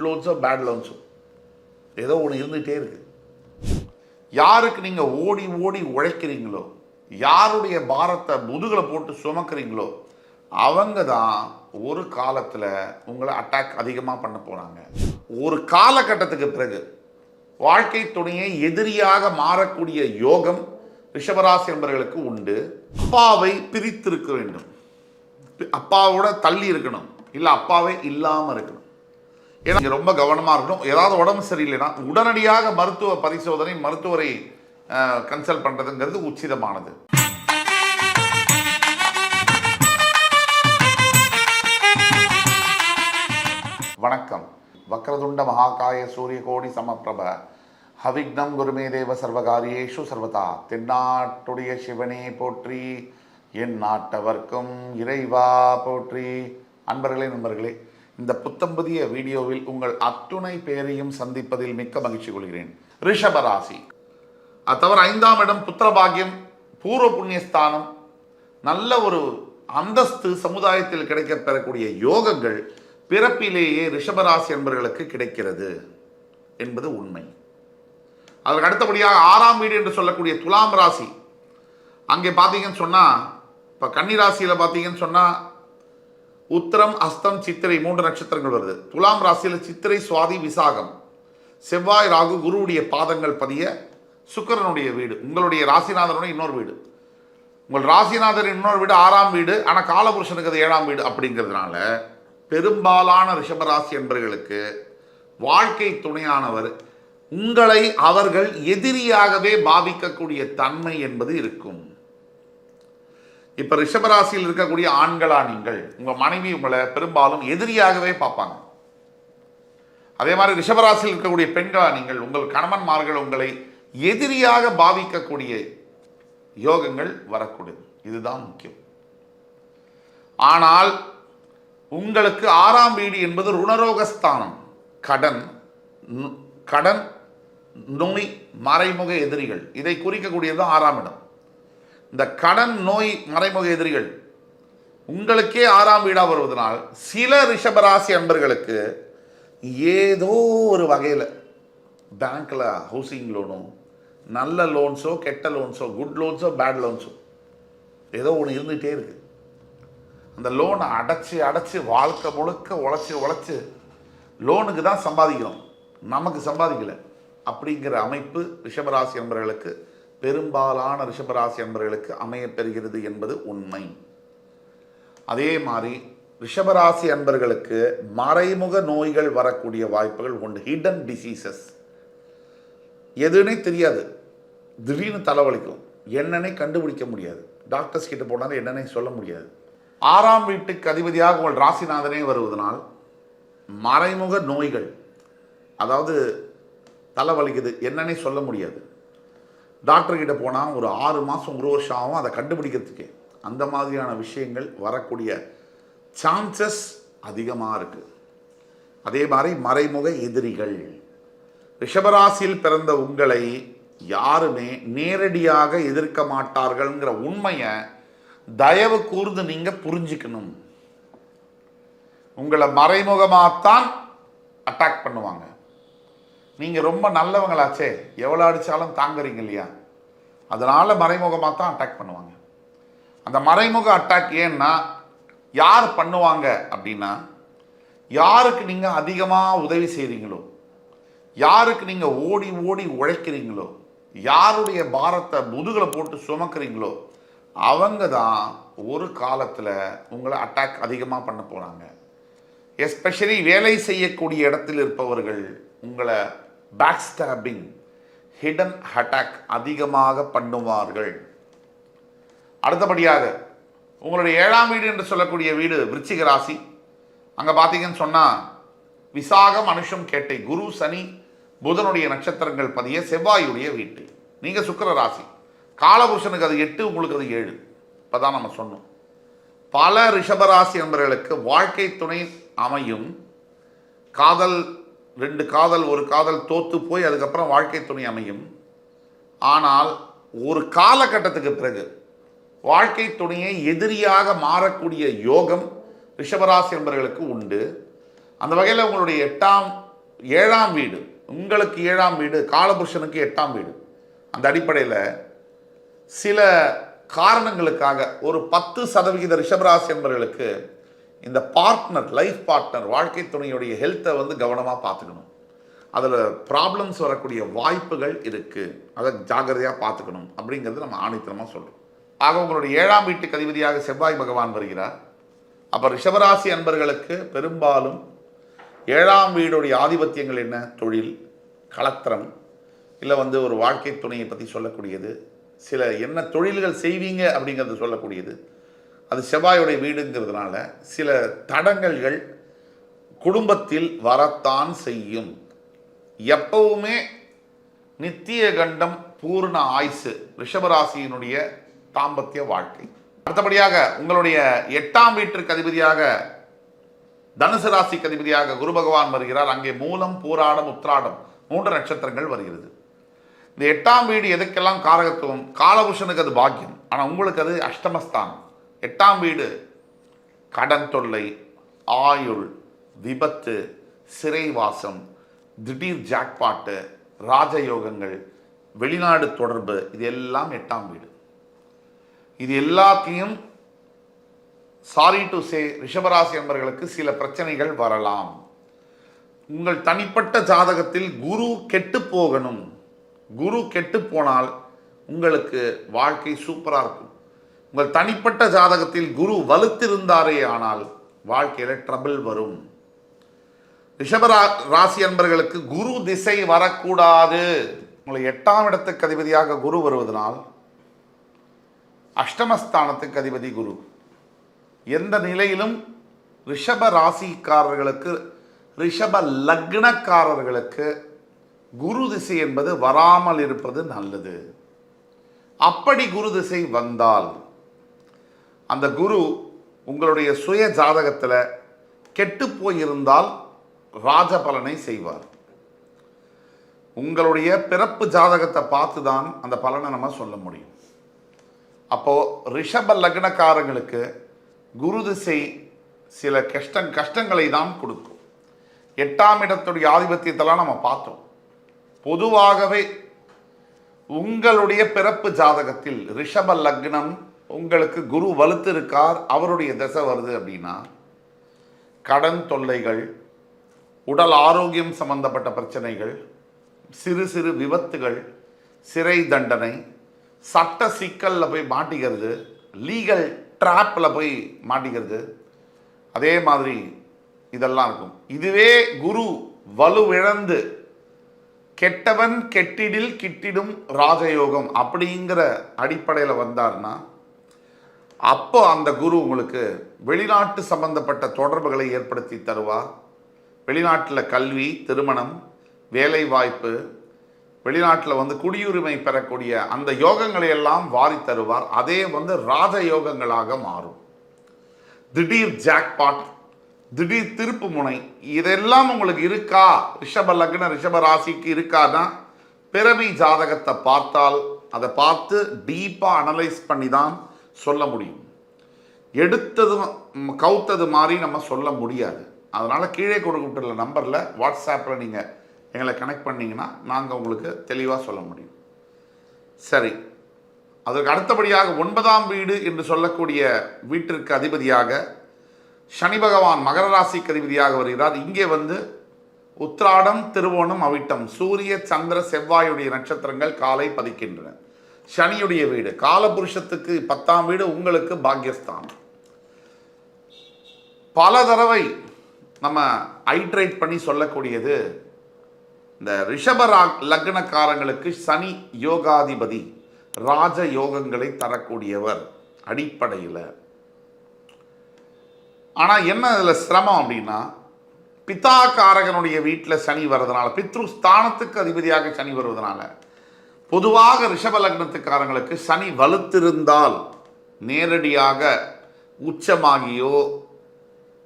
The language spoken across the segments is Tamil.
Good லோன்ஸோ bad லோன்ஸோ. ஏதோ ஒன்று இருந்துகிட்டே இருக்கு. யாருக்கு நீங்கள் ஓடி ஓடி உழைக்கிறீங்களோ யாருடைய பாரத்தை முதுகில் போட்டு சுமக்கிறீங்களோ அவங்க தான் ஒரு காலத்தில் உங்களை அட்டாக் அதிகமாக பண்ண போகிறாங்க ஒரு காலகட்டத்துக்கு பிறகு வாழ்க்கை துணையை எதிரியாக மாறக்கூடிய யோகம் ரிஷபராசி என்பவர்களுக்கு உண்டு. அப்பாவை பிரித்திருக்க வேண்டும். அப்பாவோட தள்ளி இருக்கணும். இல்லை அப்பாவே இல்லாமல் இருக்கணும். ஏன்னா ரொம்ப கவனமாக இருக்கணும். ஏதாவது உடம்பு சரியில்லைன்னா உடனடியாக மருத்துவ பரிசோதனை மருத்துவரை கன்சல்ட் பண்ணுறதுங்கிறது உச்சிதமானது. வணக்கம். வக்ரதுண்ட மகாகாய சூரிய கோடி சமப்பிரப ஹவிக்னம் குருமே தேவ சர்வகாரியேஷு சர்வதா தென்னாட்டுடைய சிவனே போற்றி என் நாட்டவர்க்கும் இறைவா போற்றி. அன்பர்களே நண்பர்களே இந்த புத்தம்புதிய வீடியோவில் உங்கள் அத்துணை பேரையும் சந்திப்பதில் மிக்க மகிழ்ச்சி கொள்கிறேன். ரிஷபராசி. அது தவிர ஐந்தாம் இடம் புத்திரபாகியம் பூர்வ புண்ணியஸ்தானம். நல்ல ஒரு அந்தஸ்து சமுதாயத்தில் கிடைக்கப் பெறக்கூடிய யோகங்கள் பிறப்பிலேயே ரிஷபராசி என்பவர்களுக்கு கிடைக்கிறது என்பது உண்மை. அதற்கு அடுத்தபடியாக ஆறாம் வீடு என்று சொல்லக்கூடிய துலாம் ராசி. அங்கே பார்த்தீங்கன்னு சொன்னால் இப்போ கன்னி ராசியில் பார்த்தீங்கன்னு சொன்னால் உத்திரம் அஸ்தம் சித்திரை மூன்று நட்சத்திரங்கள் வருது. துலாம் ராசியில் சித்திரை சுவாதி விசாகம். செவ்வாய் ராகு குருவுடைய பாதங்கள் பதிய சுக்கிரனுடைய வீடு. உங்களுடைய ராசிநாதனுடைய இன்னொரு வீடு. உங்கள் ராசிநாதர் இன்னொரு வீடு ஆறாம் வீடு ஆனால் காலபுருஷனுக்கு அது ஏழாம் வீடு அப்படிங்கிறதுனால பெரும்பாலான ரிஷபராசி என்பவர்களுக்கு வாழ்க்கை துணையானவர் உங்களை அவர்கள் எதிரியாகவே பாவிக்கக்கூடிய தன்மை என்பது இருக்கும். இப்ப ரிஷபராசியில் இருக்கக்கூடிய ஆண்களா நீங்கள் உங்க மனைவி உங்களை பெரும்பாலும் எதிரியாகவே பார்ப்பாங்க. அதே மாதிரி ரிஷபராசியில் இருக்கக்கூடிய பெண்களா நீங்கள் உங்கள் கணவன்மார்கள் உங்களை எதிரியாக பாவிக்கக்கூடிய யோகங்கள் வரக்கூடியது இதுதான் முக்கியம். ஆனால் உங்களுக்கு ஆறாம் வீடு என்பது ருணரோகஸ்தானம். கடன் நு- கடன் நோய் மறைமுக எதிரிகள். இதை குறிக்கக்கூடியது ஆறாம் இடம். இந்த கடன் நோய் மறைமுக எதிரிகள் உங்களுக்கே ஆறாம் வீடாக வருவதனால் சில ரிஷபராசி அன்பர்களுக்கு ஏதோ ஒரு வகையில் பேங்க்கில் ஹவுசிங் லோனோ நல்ல லோன்ஸோ கெட்ட லோன்ஸோ குட் லோன்ஸோ பேட் லோன்ஸோ ஏதோ ஒன்று இருந்துகிட்டே இருக்கு. அந்த லோனை அடைச்சி அடைச்சி வாழ்க்கை முழுக்க உழைச்சி உழைச்சி லோனுக்கு தான் சம்பாதிக்கிறோம். நமக்கு சம்பாதிக்கலை. அப்படிங்கிற அமைப்பு ரிஷபராசி அன்பர்களுக்கு பெரும்பாலான ரிஷபராசி அன்பர்களுக்கு அமையப்பெறுகிறது என்பது உண்மை. அதே மாதிரி ரிஷபராசி அன்பர்களுக்கு மறைமுக நோய்கள் வரக்கூடிய வாய்ப்புகள் உண்டு. ஹிடன் டிசீசஸ் எதுனே தெரியாது. திடீர்னு தலைவலிக்கும். என்னன்னே கண்டுபிடிக்க முடியாது. டாக்டர்ஸ் கிட்ட போனாலும் என்னன்னே சொல்ல முடியாது. ஆறாம் வீட்டுக்கு அதிபதியாக உங்கள் ராசிநாதனே வருவதனால் மறைமுக நோய்கள் அதாவது தலைவலிக்குது என்னன்னே சொல்ல முடியாது. டாக்டர்கிட்ட போனால் ஒரு ஆறு மாதம் ஒரு வருஷம் ஆகும் அதை கண்டுபிடிக்கிறதுக்கே. அந்த மாதிரியான விஷயங்கள் வரக்கூடிய சான்சஸ் அதிகமாக இருக்குது அதே மாதிரி மறைமுக எதிரிகள். ரிஷபராசியில் பிறந்த உங்களை யாருமே நேரடியாக எதிர்க்க மாட்டார்கள்ங்கிற உண்மையை தயவு கூர்ந்து நீங்கள் புரிஞ்சுக்கணும். உங்களை மறைமுகமாகத்தான் அட்டாக் பண்ணுவாங்க. நீங்கள் ரொம்ப நல்லவங்களாச்சே. எவ்வளோ அடித்தாலும் தாங்குறீங்க இல்லையா? அதனால் மறைமுகமாக தான் அட்டாக் பண்ணுவாங்க. அந்த மறைமுக அட்டாக் ஏன்னா யார் பண்ணுவாங்க அப்படின்னா யாருக்கு நீங்கள் அதிகமாக உதவி செய்கிறீங்களோ யாருக்கு நீங்கள் ஓடி ஓடி உழைக்கிறீங்களோ யாருடைய பாரத்தை முதுகில் போட்டு சுமக்கிறீங்களோ அவங்க தான் ஒரு காலத்தில் உங்களை அட்டாக் அதிகமாக பண்ண போகிறாங்க எஸ்பெஷலி வேலை செய்யக்கூடிய இடத்தில் இருப்பவர்கள் உங்களை பேக் ஸ்டாபிங் ஹிடன் அட்டாக் அதிகமாக பண்ணுவார்கள். அடுத்தபடியாக உங்களுடைய ஏழாம் வீடு என்று சொல்லக்கூடிய வீடு விருச்சிக ராசி. அங்கே பார்த்தீங்கன்னு சொன்னால் விசாகம் அனுஷம் கேட்டை குரு சனி புதனுடைய நட்சத்திரங்கள் பதிய செவ்வாயுடைய வீட்டு. நீங்கள் சுக்கர ராசி. காலபுருஷனுக்கு அது எட்டு உங்களுக்கு அது ஏழு. இப்போ தான் நம்ம சொன்னோம். பல ரிஷபராசி என்பவர்களுக்கு வாழ்க்கை துணை அமையும். காதல் ரெண்டு காதல் ஒரு காதல் தோத்து போய் அதுக்கப்புறம் வாழ்க்கை துணை அமையும். ஆனால் ஒரு காலகட்டத்துக்கு பிறகு வாழ்க்கை துணையை எதிரியாக மாறக்கூடிய யோகம் ரிஷபராசி என்பவர்களுக்கு உண்டு. அந்த வகையில் உங்களுடைய எட்டாம் ஏழாம் வீடு உங்களுக்கு ஏழாம் வீடு காலபுருஷனுக்கு எட்டாம் வீடு. அந்த அடிப்படையில் சில காரணங்களுக்காக ஒரு பத்து சதவிகித ரிஷபராசி என்பவர்களுக்கு இந்த பார்ட்னர் லைஃப் பார்ட்னர் வாழ்க்கை துணையுடைய ஹெல்த்தை வந்து கவனமாக பார்த்துக்கணும். அதில் ப்ராப்ளம்ஸ் வரக்கூடிய வாய்ப்புகள் இருக்குது அதை ஜாக்கிரதையாக பார்த்துக்கணும் அப்படிங்கிறது நம்ம ஆணித்தனமாக சொல்கிறோம் ஆக உங்களுடைய ஏழாம் வீட்டுக்கு அதிபதியாக செவ்வாய் பகவான் வருகிறார். அப்போ ரிஷபராசி அன்பர்களுக்கு பெரும்பாலும் ஏழாம் வீடுடைய ஆதிபத்தியங்கள் என்ன? தொழில் கலத்திரம் இல்லை வந்து ஒரு வாழ்க்கை துணையை பற்றி சொல்லக்கூடியது. சில என்ன தொழில்கள் செய்வீங்க அப்படிங்கிறது சொல்லக்கூடியது. அது செவ்வாயுடைய வீடுங்கிறதுனால சில தடங்கல்கள் குடும்பத்தில் வரத்தான் செய்யும். எப்பவுமே நித்திய கண்டம் பூர்ண ஆயுசு ரிஷபராசியினுடைய தாம்பத்திய வாழ்க்கை. அடுத்தபடியாக உங்களுடைய எட்டாம் வீட்டிற்கு அதிபதியாக தனுசு ராசிக்கு அதிபதியாக குரு பகவான் வருகிறார். அங்கே மூலம் பூராடம் உத்ராடம் மூன்று நட்சத்திரங்கள் வருகிறது. இந்த எட்டாம் வீடு எதுக்கெல்லாம் காரகத்துவம்? காலபுஷனுக்கு அது பாக்கியம். ஆனால் உங்களுக்கு அது அஷ்டமஸ்தானம். எட்டாம் வீடு. கடன் தொல்லை ஆயுள் விபத்து சிறைவாசம் திடீர் ஜாக்பாட்டு ராஜயோகங்கள் வெளிநாடு தொடர்பு இது எல்லாம் எட்டாம் வீடு. இது எல்லாத்தையும் சாரி டு சே ரிஷபராசி என்பர்களுக்கு சில பிரச்சனைகள் வரலாம். உங்கள் தனிப்பட்ட ஜாதகத்தில் குரு கெட்டு போகணும். குரு கெட்டு போனால் உங்களுக்கு வாழ்க்கை சூப்பராக இருக்கும். உங்கள் தனிப்பட்ட ஜாதகத்தில் குரு வலுத்திருந்தாரே ஆனால் வாழ்க்கையில் ட்ரபிள் வரும். ரிஷபரா ராசி அன்பர்களுக்கு குரு திசை வரக்கூடாது. உங்களை எட்டாம் இடத்துக்கு அதிபதியாக குரு வருவதனால் அஷ்டமஸ்தானத்துக்கு அதிபதி குரு. எந்த நிலையிலும் ரிஷப ராசிக்காரர்களுக்கு ரிஷப லக்னக்காரர்களுக்கு குரு திசை என்பது வராமல் இருப்பது நல்லது. அப்படி குரு திசை வந்தால் அந்த குரு உங்களுடைய சுய ஜாதகத்தில் கெட்டு போயிருந்தால் ராஜ பலனை செய்வார். உங்களுடைய பிறப்பு ஜாதகத்தை பார்த்து தான் அந்த பலனை நம்ம சொல்ல முடியும். அப்போது ரிஷப லக்னக்காரங்களுக்கு குரு திசை சில கஷ்ட கஷ்டங்களை தான் கொடுக்கும். எட்டாம் இடத்துடைய ஆதிபத்தியத்தெல்லாம் நம்ம பார்த்தோம். பொதுவாகவே உங்களுடைய பிறப்பு ஜாதகத்தில் ரிஷப லக்னம் உங்களுக்கு குரு வலுத்து இருக்கார் அவருடைய தசை வருது அப்படின்னா கடன் தொல்லைகள் உடல் ஆரோக்கியம் சம்பந்தப்பட்ட பிரச்சனைகள் சிறு சிறு விபத்துகள் சிறை தண்டனை சட்ட சிக்கலில் போய் மாட்டிக்கிறது லீகல் ட்ராப்பில் போய் மாட்டிக்கிறது அதே மாதிரி இதெல்லாம் இருக்கும். இதுவே குரு வலுவிழந்து கெட்டவன் கெட்டிடில் கிட்டிடும் ராஜயோகம் அப்படிங்கிற அடிப்படையில் வந்தார்னா அப்போ அந்த குரு உங்களுக்கு வெளிநாட்டு சம்பந்தப்பட்ட தொடர்புகளை ஏற்படுத்தி தருவார். வெளிநாட்டில் கல்வி திருமணம் வேலை வாய்ப்பு வெளிநாட்டில் வந்து குடியுரிமை பெறக்கூடிய அந்த யோகங்களை எல்லாம் வாரி தருவார். அதே வந்து ராஜ யோகங்களாக மாறும். திடீர் ஜாக்பாட் திடீர் திருப்பு முனை இதெல்லாம் உங்களுக்கு இருக்கா? ரிஷப லக்ன ரிஷப ராசிக்கு இருக்காதான் பிறவி ஜாதகத்தை பார்த்தால் அதை பார்த்து டீப்பாக அனலைஸ் பண்ணி தான் சொல்ல முடியும். எடுத்தது கவுத்தது மாதிரி நம்ம சொல்ல முடியாது. அதனால் கீழே கொடுக்கப்பட்டுள்ள நம்பரில் வாட்ஸ்அப்பில் நீங்கள் எங்களை கனெக்ட் பண்ணிங்கன்னா நாங்கள் உங்களுக்கு தெளிவாக சொல்ல முடியும். சரி. அதற்கு அடுத்தபடியாக ஒன்பதாம் வீடு என்று சொல்லக்கூடிய வீட்டிற்கு அதிபதியாக சனி பகவான் மகர ராசிக்கு அதிபதியாக வருகிறார். இங்கே வந்து உத்ராடம் திருவோணம் அவிட்டம் சூரிய சந்திர செவ்வாயுடைய நட்சத்திரங்கள் காலை பதிக்கின்றன. சனியுடைய வீடு. காலபுருஷத்துக்கு பத்தாம் வீடு உங்களுக்கு பாக்கியஸ்தான் பல தடவை நம்ம ஐட்ரேட் பண்ணி சொல்லக்கூடியது இந்த ரிஷப லக்னக்காரங்களுக்கு சனி யோகாதிபதி ராஜ யோகங்களை தரக்கூடியவர் அடிப்படையில். ஆனால் என்ன இதில் சிரமம் அப்படின்னா பிதாக்காரகனுடைய வீட்டில் சனி வர்றதுனால பித்ரு ஸ்தானத்துக்கு அதிபதியாக சனி வருவதனால பொதுவாக ரிஷப லக்னத்துக்காரங்களுக்கு சனி வலுத்திருந்தால் நேரடியாக உச்சமாகியோ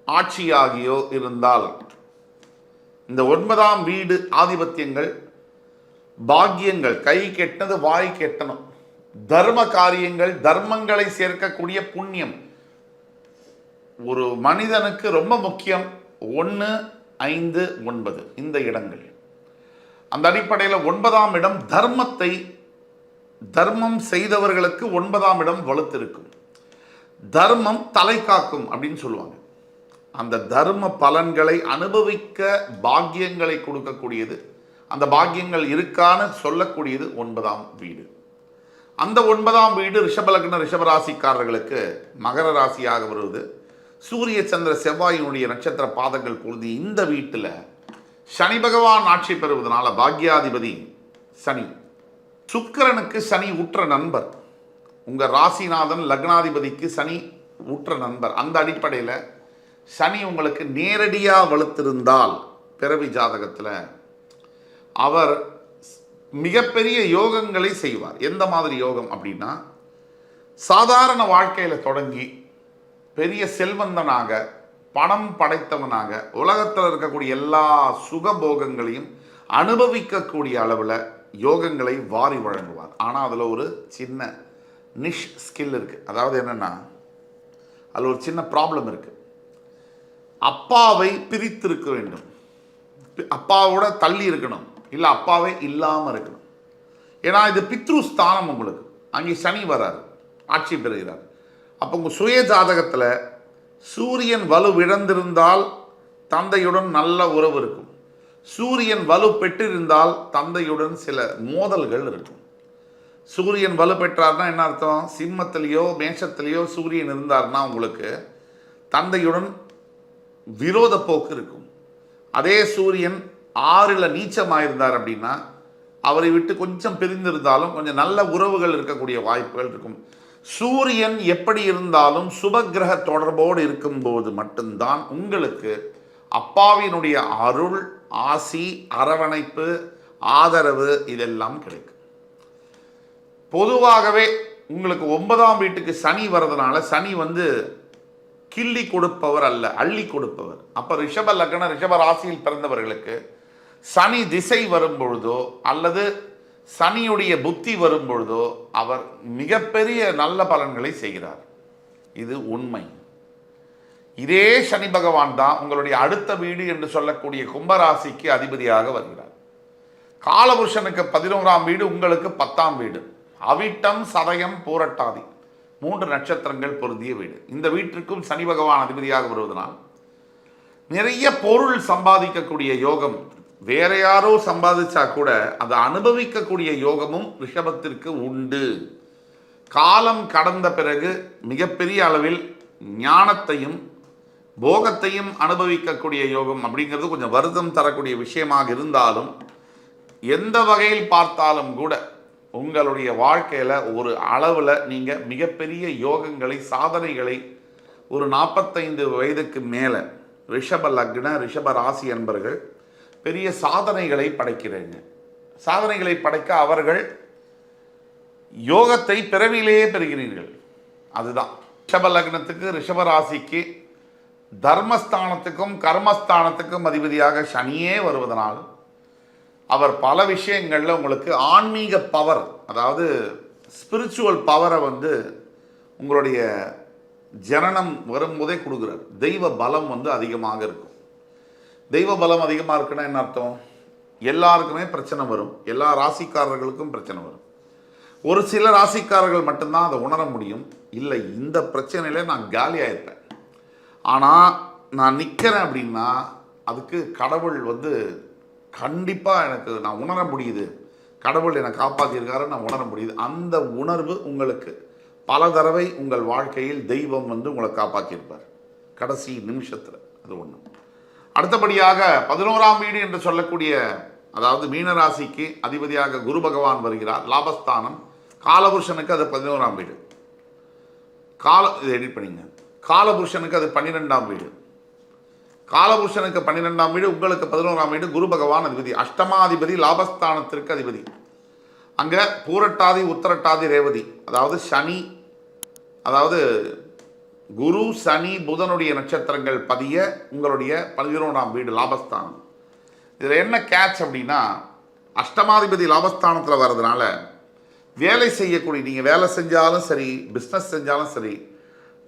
ஆட்சியாகியோ இருந்தால். இந்த ஒன்பதாம் வீடு ஆதிபத்தியங்கள் பாக்கியங்கள் கை கெட்டது வாய் கெட்டணும். தர்ம காரியங்கள் தர்மங்களை சேர்க்கக்கூடிய புண்ணியம். ஒரு மனிதனுக்கு ரொம்ப முக்கியம். ஒன்று ஐந்து ஒன்பது. இந்த இடங்கள். அந்த அடிப்படையில் ஒன்பதாம் இடம் தர்மத்தை தர்மம் செய்தவர்களுக்கு ஒன்பதாம் இடம் வலுத்திருக்கும். தர்மம் தலை காக்கும் அப்படின்னு சொல்லுவாங்க. அந்த தர்ம பலன்களை அனுபவிக்க பாக்கியங்களை கொடுக்கக்கூடியது. அந்த பாக்கியங்கள் இருக்கான்னு சொல்லக்கூடியது ஒன்பதாம் வீடு. அந்த ஒன்பதாம் வீடு ரிஷபலக்ன ரிஷபராசிக்காரர்களுக்கு மகர ராசியாக வருவது சூரிய சந்திர செவ்வாயினுடைய நட்சத்திர பாதங்கள் பொழுது இந்த வீட்டில் சனி பகவான் ஆட்சி பெறுவதனால பாக்யாதிபதி சனி. சுக்கரனுக்கு சனி உற்ற நண்பர். உங்கள் ராசிநாதன் லக்னாதிபதிக்கு சனி உற்ற நண்பர். அந்த அடிப்படையில் சனி உங்களுக்கு நேரடியாக வலுத்திருந்தால் பிறவி ஜாதகத்தில் அவர் மிகப்பெரிய யோகங்களை செய்வார். எந்த மாதிரி யோகம் அப்படின்னா சாதாரண வாழ்க்கையில் தொடங்கி பெரிய செல்வந்தனாக பணம் படைத்தவனாக உலகத்தில் இருக்கக்கூடிய எல்லா சுகபோகங்களையும் அனுபவிக்கக்கூடிய அளவில் யோகங்களை வாரி வழங்குவார். ஆனால் அதில் ஒரு சின்ன நிஷ் ஸ்கில் இருக்குது அதாவது என்னென்னா அதில் ஒரு சின்ன ப்ராப்ளம் இருக்குது அப்பாவை பிரித்திருக்க வேண்டும். அப்பாவோட தள்ளி இருக்கணும். இல்லை அப்பாவே இல்லாமல் இருக்கணும். ஏன்னா இது பித்ரு ஸ்தானம் உங்களுக்கு. அங்கே சனி வராரு. ஆட்சி பெறுகிறார். அப்போ உங்கள் சுய ஜாதகத்தில் சூரியன் வலு விழந்திருந்தால் தந்தையுடன் நல்ல உறவு இருக்கும். சூரியன் வலு பெற்றிருந்தால் தந்தையுடன் சில மோதல்கள் இருக்கும். சூரியன் வலு பெற்றார்னா என்ன அர்த்தம்? சிம்மத்திலேயோ மேஷத்திலேயோ சூரியன் இருந்தார்னா உங்களுக்கு தந்தையுடன் விரோத போக்கு இருக்கும். அதே சூரியன் ஆறில் நீச்சமாயிருந்தார் அப்படின்னா அவரை விட்டு கொஞ்சம் பிரிந்திருந்தாலும் கொஞ்சம் நல்ல உறவுகள் இருக்கக்கூடிய வாய்ப்புகள் இருக்கும். சூரியன் எப்படி இருந்தாலும் சுபக்கிரக தொடர்போடு இருக்கும்போது மட்டும்தான் உங்களுக்கு அப்பாவினுடைய அருள் ஆசி அரவணைப்பு ஆதரவு இதெல்லாம் கிடைக்கும். பொதுவாகவே உங்களுக்கு ஒன்பதாம் வீட்டுக்கு சனி வர்றதுனால சனி வந்து கிள்ளி கொடுப்பவர் அல்ல அள்ளி கொடுப்பவர். அப்போ ரிஷப லக்ன ரிஷப ராசியில் பிறந்தவர்களுக்கு சனி திசை வரும்பொழுதோ அல்லது சனியுடைய புத்தி வரும்பொழுதோ அவர் மிகப்பெரிய நல்ல பலன்களை செய்கிறார். இது உண்மை. இதே சனி பகவான் தான் உங்களுடைய அடுத்த வீடு என்று சொல்லக்கூடிய கும்பராசிக்கு அதிபதியாக வருகிறார். காலபுருஷனுக்கு பதினோராம் வீடு உங்களுக்கு பத்தாம் வீடு. அவிட்டம் சதயம் பூரட்டாதி. மூன்று நட்சத்திரங்கள் பொருந்திய வீடு. இந்த வீட்டிற்கும் சனி பகவான் அதிபதியாக வருவதனால் நிறைய பொருள் சம்பாதிக்கக்கூடிய யோகம் வேற யாரோ சம்பாதிச்சா கூட அதை அனுபவிக்கக்கூடிய யோகமும் ரிஷபத்திற்கு உண்டு. காலம் கடந்த பிறகு மிகப்பெரிய அளவில் ஞானத்தையும் போகத்தையும் அனுபவிக்கக்கூடிய யோகம் அப்படிங்கிறது கொஞ்சம் வருத்தம் தரக்கூடிய விஷயமாக இருந்தாலும் எந்த வகையில் பார்த்தாலும் கூட உங்களுடைய வாழ்க்கையில் ஒரு அளவில் நீங்கள் மிகப்பெரிய யோகங்களை சாதனைகளை ஒரு நாற்பத்தைந்து வயதுக்கு மேலே ரிஷப லக்ன ரிஷப ராசி என்பர்கள் பெரிய சாதனைகளை படைக்கிறேங்க. சாதனைகளை படைக்க அவர்கள் யோகத்தை பிறவியிலேயே பெறுகிறீர்கள். அதுதான். ரிஷப லக்னத்துக்கு ரிஷப ராசிக்கு தர்மஸ்தானத்துக்கும் கர்மஸ்தானத்துக்கும் அதிபதியாக சனியே வருவதனால் அவர் பல விஷயங்களில் உங்களுக்கு ஆன்மீக பவர் அதாவது ஸ்பிரிச்சுவல் பவரை வந்து உங்களுடைய ஜனனம் வரும்போதே கொடுக்குறார். தெய்வ பலம் வந்து அதிகமாக இருக்கும். தெய்வ பலம் அதிகமாக இருக்குன்னா என்ன அர்த்தம்? எல்லாருக்குமே பிரச்சனை வரும். எல்லா ராசிக்காரர்களுக்கும் பிரச்சனை வரும். ஒரு சில ராசிக்காரர்கள் மட்டும்தான் அதை உணர முடியும். இல்லை இந்த பிரச்சனையில நான் காலியாக இருப்பேன் ஆனால் நான் நிற்கிறேன் அப்படின்னா அதுக்கு கடவுள் வந்து கண்டிப்பாக எனக்கு நான் உணர முடியுது. கடவுள் என்னை காப்பாற்றியிருக்காரு நான் உணர முடியுது. அந்த உணர்வு உங்களுக்கு. பல தடவை உங்கள் வாழ்க்கையில் தெய்வம் வந்து உங்களை காப்பாற்றியிருப்பார் கடைசி நிமிஷத்தில். அது ஒன்று அடுத்தபடியாக பதினோராம் வீடு என்று சொல்லக்கூடிய அதாவது மீனராசிக்கு அதிபதியாக குரு பகவான் வருகிறார் லாபஸ்தானம். காலபுருஷனுக்கு அது பதினோராம் வீடு. கால இதை எடிட் பண்ணிங்க. காலபுருஷனுக்கு அது பன்னிரெண்டாம் வீடு. காலபுருஷனுக்கு பன்னிரெண்டாம் வீடு உங்களுக்கு பதினோராம் வீடு குரு பகவான் அதிபதி. அஷ்டமாதிபதி லாபஸ்தானத்திற்கு அதிபதி. அங்கே பூரட்டாதி உத்தரட்டாதி ரேவதி. அதாவது சனி அதாவது குரு சனி புதனுடைய நட்சத்திரங்கள் பதிய உங்களுடைய பதினோராம் வீடு லாபஸ்தானம். இதில் என்ன கேட்ச் அப்படின்னா அஷ்டமாதிபதி லாபஸ்தானத்தில் வர்றதுனால வேலை செய்யக்கூடிய நீங்கள் வேலை செஞ்சாலும் சரி பிஸ்னஸ் செஞ்சாலும் சரி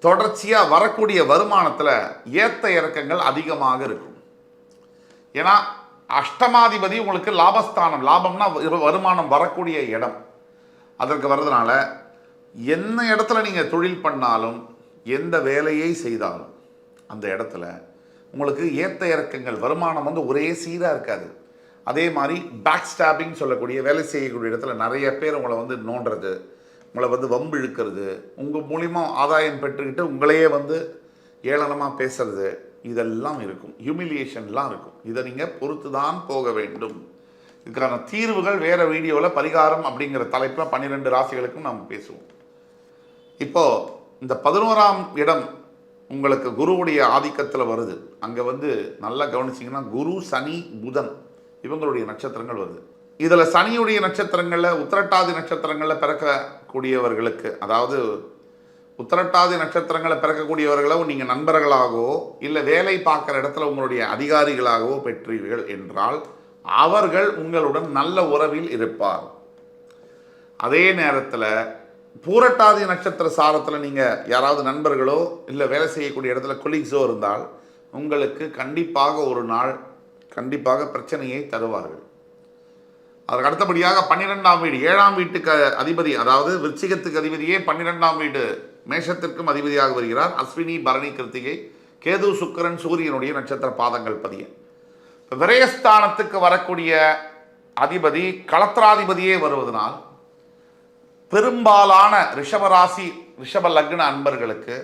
தொடர்ச்சியாக வரக்கூடிய வருமானத்தில் ஏத்த இறக்கங்கள் அதிகமாக இருக்கும். ஏன்னா அஷ்டமாதிபதி உங்களுக்கு லாபஸ்தானம் லாபம்னா வருமானம் வரக்கூடிய இடம். அதற்கு வர்றதுனால என்ன இடத்துல நீங்கள் தொழில் பண்ணாலும் எந்த வேலையை செய்தாலும் அந்த இடத்துல உங்களுக்கு ஏத்த இறக்கங்கள் வருமானம் வந்து ஒரே சீராக இருக்காது. அதே மாதிரி பேக் ஸ்டாப்பிங் சொல்லக்கூடிய வேலை செய்யக்கூடிய இடத்துல நிறைய பேர் உங்களை வந்து நோண்டுறது உங்களை வந்து வம்பு இழுக்கிறது உங்கள் மூலிமா ஆதாயம் பெற்றுக்கிட்டு உங்களையே வந்து ஏளனமாக பேசுறது இதெல்லாம் இருக்கும். ஹியூமிலியேஷன்லாம் இருக்கும். இதை நீங்கள் பொறுத்து தான் போக வேண்டும். இதுக்கான தீர்வுகள் வேற வீடியோவில் பரிகாரம் அப்படிங்கிற தலைப்பில் பன்னிரெண்டு ராசிகளுக்கும் நாம் பேசுவோம். இப்போது இந்த பதினோராம் இடம் உங்களுக்கு குருவுடைய ஆதிக்கத்தில் வருது. அங்கே வந்து நல்லா கவனிச்சிங்கன்னா குரு சனி புதன் இவங்களுடைய நட்சத்திரங்கள் வருது. இதில் சனியுடைய நட்சத்திரங்களில் உத்திரட்டாதி நட்சத்திரங்களில் பிறக்கக்கூடியவர்களுக்கு அதாவது உத்திரட்டாதி நட்சத்திரங்களை பிறக்கக்கூடியவர்களோ நீங்கள் நண்பர்களாகவோ இல்லை வேலை பார்க்குற இடத்துல உங்களுடைய அதிகாரிகளாகவோ பெற்றீர்கள் என்றால் அவர்கள் உங்களுடன் நல்ல உறவில் இருப்பார். அதே நேரத்தில் பூரட்டாதி நட்சத்திர சாரத்தில் நீங்கள் யாராவது நண்பர்களோ இல்லை வேலை செய்யக்கூடிய இடத்துல கொலீக்ஸோ இருந்தால் உங்களுக்கு கண்டிப்பாக ஒரு நாள் கண்டிப்பாக பிரச்சனையை தருவார்கள். அதற்கு அடுத்தபடியாக பன்னிரெண்டாம் வீடு ஏழாம் வீட்டுக்கு அதிபதி அதாவது விருச்சிகத்துக்கு அதிபதியே பன்னிரெண்டாம் வீடு மேஷத்திற்கும் அதிபதியாக வருகிறார். அஸ்வினி பரணி கிருத்திகை கேது சுக்கிரன் சூரியனுடைய நட்சத்திர பாதங்கள் பதிய. விரயஸ்தானத்துக்கு வரக்கூடிய அதிபதி களத்திராதிபதியே வருவதனால் பெரும்பாலான ரிஷபராசி ரிஷப லக்ன அன்பர்களுக்கு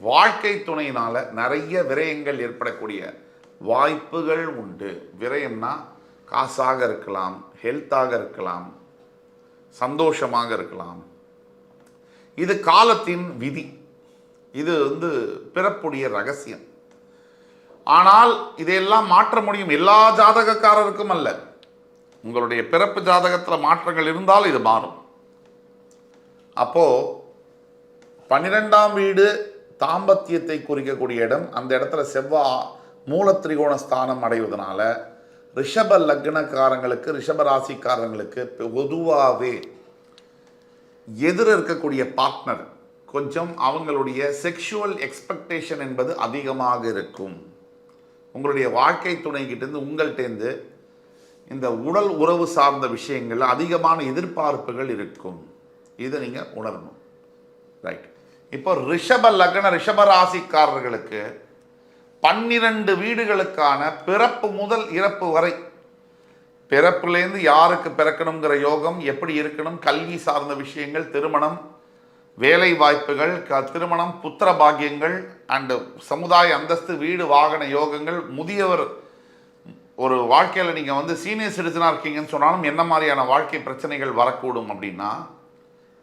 வாழ்க்கை துணையினால் நிறைய விரயங்கள் ஏற்படக்கூடிய வாய்ப்புகள் உண்டு. விரயம்னா காசாக இருக்கலாம் ஹெல்த்தாக இருக்கலாம் சந்தோஷமாக இருக்கலாம். இது காலத்தின் விதி. இது வந்து பிறப்புடைய ரகசியம். ஆனால் இதையெல்லாம் மாற்ற முடியும். எல்லா ஜாதகக்காரருக்கும் அல்ல. உங்களுடைய பிறப்பு ஜாதகத்தில் மாற்றங்கள் இருந்தால் இது மாறும். அப்போது பன்னிரெண்டாம் வீடு தாம்பத்தியத்தை குறிக்கக்கூடிய இடம். அந்த இடத்துல செவ்வா மூலத்திரிகோண ஸ்தானம் அடைவதனால ரிஷப லக்னக்காரங்களுக்கு ரிஷப ராசிக்காரங்களுக்கு பொதுவாகவே எதிர இருக்கக்கூடிய பார்ட்னர் கொஞ்சம் அவங்களுடைய செக்ஷுவல் எக்ஸ்பெக்டேஷன் என்பது அதிகமாக இருக்கும். உங்களுடைய வாழ்க்கை துணைகிட்டேருந்து உங்கள்கிட்டேருந்து இந்த உடல் உறவு சார்ந்த விஷயங்கள் அதிகமான எதிர்பார்ப்புகள் இருக்கும். இதை நீங்கள் உணரணும். ரைட் இப்போ ரிஷப லக்ன ரிஷப ராசிக்காரர்களுக்கு பன்னிரண்டு வீடுகளுக்கான பிறப்பு முதல் இறப்பு வரை பிறப்புலேருந்து யாருக்கு பிறக்கணுங்கிற யோகம் எப்படி இருக்கணும் கல்வி சார்ந்த விஷயங்கள் திருமணம் வேலை வாய்ப்புகள் க திருமணம் புத்திர பாக்கியங்கள் அண்டு சமுதாய அந்தஸ்து வீடு வாகன யோகங்கள் முதியவர் ஒரு வாழ்க்கையில் நீங்கள் வந்து சீனியர் சிட்டிசனாக இருக்கீங்கன்னு சொன்னாலும் என்ன மாதிரியான வாழ்க்கை பிரச்சனைகள் வரக்கூடும் அப்படின்னா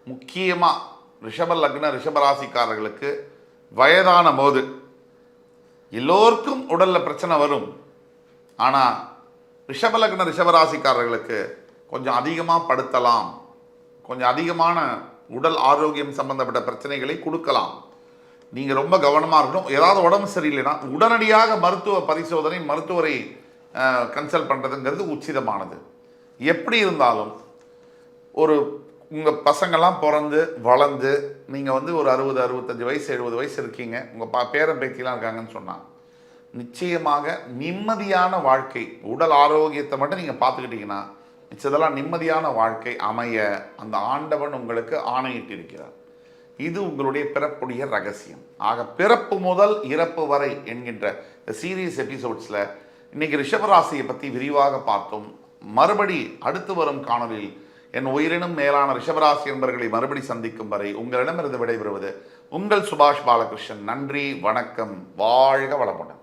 முக்கியமாக ரிஷப லக்ன ரிஷபராசிக்காரர்களுக்கு வயதான போது எல்லோருக்கும் உடலில் பிரச்சனை வரும். ஆனால் ரிஷப லக்ன ரிஷபராசிக்காரர்களுக்கு கொஞ்சம் அதிகமாக படுத்தலாம். கொஞ்சம் அதிகமான உடல் ஆரோக்கியம் சம்பந்தப்பட்ட பிரச்சனைகளை கொடுக்கலாம். நீங்கள் ரொம்ப கவனமாக இருக்கணும். ஏதாவது உடம்பு சரியில்லைன்னா உடனடியாக மருத்துவ பரிசோதனை மருத்துவரை கன்சல்ட் பண்ணுறதுங்கிறது உச்சிதமானது. எப்படி இருந்தாலும் ஒரு உங்கள் பசங்கள்லாம் பிறந்து வளர்ந்து நீங்கள் வந்து ஒரு அறுபது அறுபத்தஞ்சு வயசு எழுபது வயசு இருக்கீங்க. உங்கள் பா பேரன் பேத்திலாம் இருக்காங்கன்னு சொன்னான். நிச்சயமாக நிம்மதியான வாழ்க்கை உடல் ஆரோக்கியத்தை மட்டும் நீங்கள் பார்த்துக்கிட்டீங்கன்னா மிச்சதெல்லாம் நிம்மதியான வாழ்க்கை அமைய அந்த ஆண்டவன் உங்களுக்கு ஆணையிட்டிருக்கிறார். இது உங்களுடைய பிறப்புடைய ரகசியம். ஆக பிறப்பு முதல் இறப்பு வரை என்கின்ற சீரியஸ் எபிசோட்ஸில் இன்றைக்கி ரிஷபராசியை பற்றி விரிவாக பார்த்தோம். மறுபடி அடுத்து வரும் காணொலியில் என் உயிரினும் மேலான ரிஷபராசி என்பர்களை மறுபடி சந்திக்கும் வரை உங்களிடமிருந்து விடைபெறுவது உங்கள் சுபாஷ் பாலகிருஷ்ணன். நன்றி வணக்கம் வாழ்க வளமுடன்.